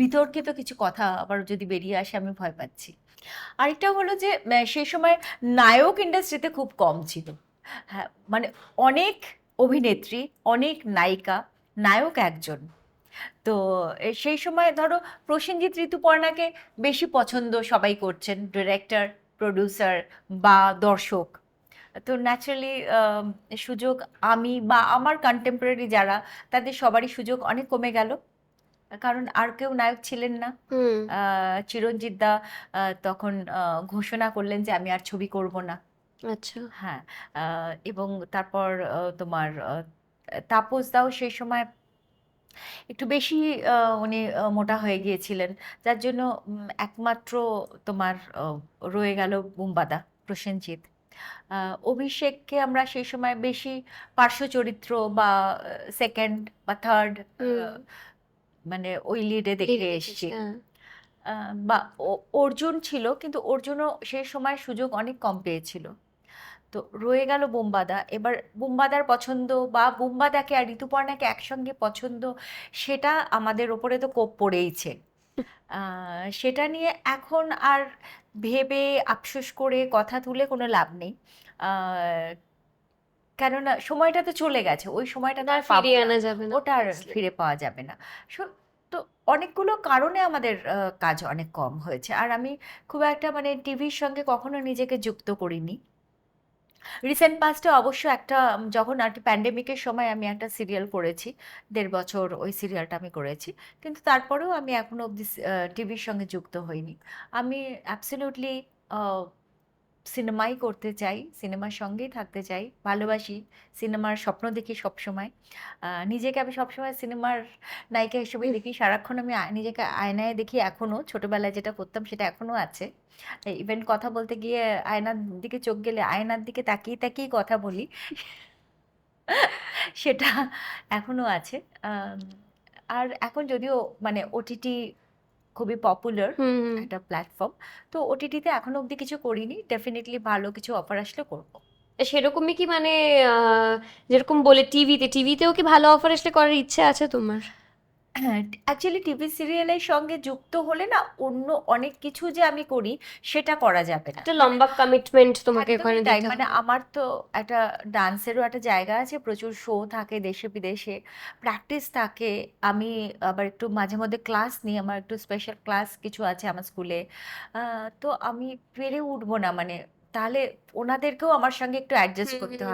বিতর্কিত কিছু কথা আবার যদি বেরিয়ে আসে, আমি ভয় পাচ্ছি। আরেকটা হলো যে সেই সময় নায়ক ইন্ডাস্ট্রিতে খুব কম ছিল। হ্যাঁ মানে অনেক অভিনেত্রী, অনেক নায়িকা, নায়ক একজন। তো সেই সময় ধরো প্রসেনজিৎ ঋতুপর্ণাকে বেশি পছন্দ সবাই করছেন ডিরেক্টর প্রডিউসার বা দর্শক। তো ন্যাচারালি সুযোগ আমি বা আমার কন্টেম্পোরারি যারা, তাদের সবারই সুযোগ অনেক কমে গেল। কারণ আর কেউ নায়ক ছিলেন না। চিরঞ্জিত দা তখন ঘোষণা করলেন যে আমি আর ছবি করব না। আচ্ছা। হ্যাঁ এবং তারপর তোমার তাপস দাও সেই সময় একটু বেশি উনি মোটা হয়ে গিয়েছিলেন। যার জন্য একমাত্র তোমার রয়ে গেল বুম্বাদা প্রসেনজিৎ। আহ, অভিষেককে আমরা সেই সময় বেশি পার্শ্ব চরিত্র বা সেকেন্ড বা থার্ড। মানে ওই লিডে দেখে এসছি। হ্যাঁ। বা অর্জুন ছিল কিন্তু অর্জুনও সেই সময় সুযোগ অনেক কম পেয়েছিল। তো রয়ে গেল বুম্বাদা। এবার বুম্বাদার পছন্দ বা বুম্বাদাকে আর ঋতুপর্ণাকে একসঙ্গে পছন্দ সেটা আমাদের ওপরে তো কোপ পড়েইছে। সেটা নিয়ে এখন আর ভেবে আফসোস করে কথা তুলে কোনো লাভ নেই। কেননা সময়টা তো চলে গেছে ওই সময়টা তো ফিরিয়ে আনা যাবে না ওটা আর ফিরে পাওয়া যাবে না। সো- তো অনেকগুলো কারণে আমাদের কাজ অনেক কম হয়েছে। আর আমি খুব একটা মানে টিভির সঙ্গে কখনো নিজেকে যুক্ত করিনি। রিসেন্ট পাস্টে অবশ্য একটা যখন আর কি প্যান্ডেমিকের সময় আমি একটা সিরিয়াল করেছি দেড় বছর ওই সিরিয়ালটা আমি করেছি কিন্তু তারপরেও আমি এখনও অবধি টিভির সঙ্গে যুক্ত হইনি। আমি অ্যাবসলিউটলি সিনেমাই করতে চাই সিনেমার সঙ্গেই থাকতে চাই ভালোবাসি সিনেমার স্বপ্ন দেখি সবসময়। নিজেকে আমি সবসময় সিনেমার নায়িকা হিসেবে দেখি সারাক্ষণ আমি নিজেকে আয়নায় দেখি এখনও ছোটোবেলায় যেটা করতাম সেটা এখনও আছে। ইভেন কথা বলতে গিয়ে আয়নার দিকে চোখ গেলে আয়নার দিকে তাকিয়ে তাকিয়ে কথা বলি সেটা এখনও আছে। আর এখন যদিও মানে ওটিটি খুবই পপুলার। একটা প্ল্যাটফর্ম তো ওটিটিতে এখনও অবধি কিছু করিনি ডেফিনেটলি ভালো কিছু অফার আসলে করব। সেরকমই কি মানে যেরকম বলে টিভিতে টিভিতেও কি ভালো অফার আসলে করার ইচ্ছে আছে তোমার? অ্যাকচুয়ালি টিভি সিরিয়ালের সঙ্গে যুক্ত হলে না অন্য অনেক কিছু যে আমি করি সেটা করা যাবে না। একটা লম্বা কমিটমেন্ট তোমাকে ওখানে দিতে মানে আমার তো একটা ডান্সেরও একটা জায়গা আছে প্রচুর শো থাকে দেশে বিদেশে। প্র্যাকটিস থাকে আমি আবার একটু মাঝে মধ্যে ক্লাস নিই আমার একটু স্পেশাল ক্লাস কিছু আছে আমার স্কুলে তো আমি পেরে উঠবো না মানে তাহলে ওনাদেরকেও আমার সঙ্গে একটু অ্যাডজাস্ট করতে হবে।